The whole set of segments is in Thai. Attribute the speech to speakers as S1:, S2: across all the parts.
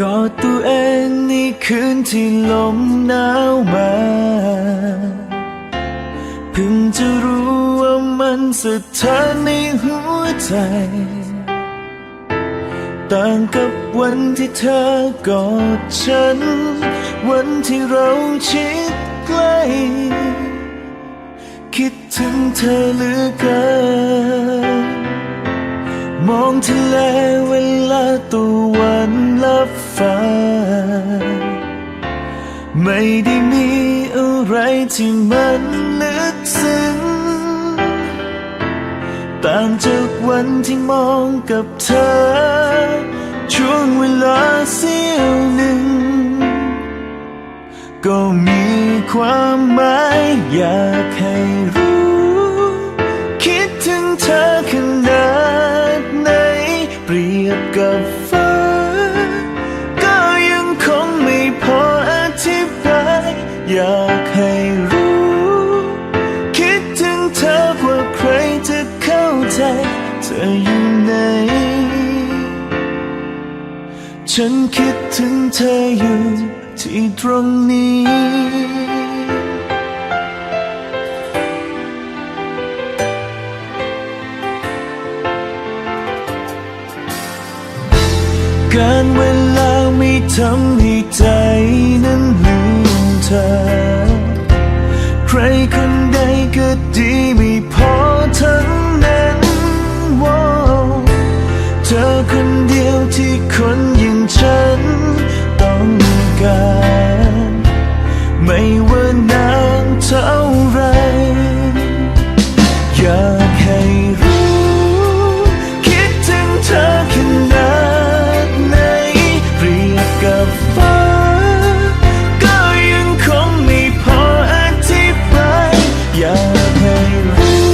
S1: กอดตัวเองในคืนที่ลมหนาวมาเพิ่งจะรู้ว่ามันสะท้านในหัวใจ ต่างกับวันที่เธอกอดฉัน วันที่เราชิดใกล้ คิดถึงเธอเหลือเกิน มองทะเลเวลาตะวันลับฟ้า ไม่ได้มีอะไรที่มันลึกซึ้งต่างจากวันที่มองกับเธอ ช่วงเวลาเสี้ยวหนึ่ง ก็มีความหมายอยากให้รู้ ฉันคิดถึงเธออยู่ที่ตรงนี้ การเวลาไม่ทำให้ใจนั้นลื อยากให้รู้ คิดถึงเธอขนาดไหนเปรียบกับฟ้า ก็ยังคงไม่พออธิบายอยากให้รู้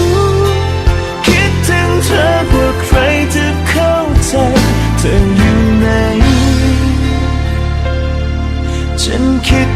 S1: คิดถึงเธอกว่าใครจะเข้าใจ เธออยู่ไหน ฉันคิด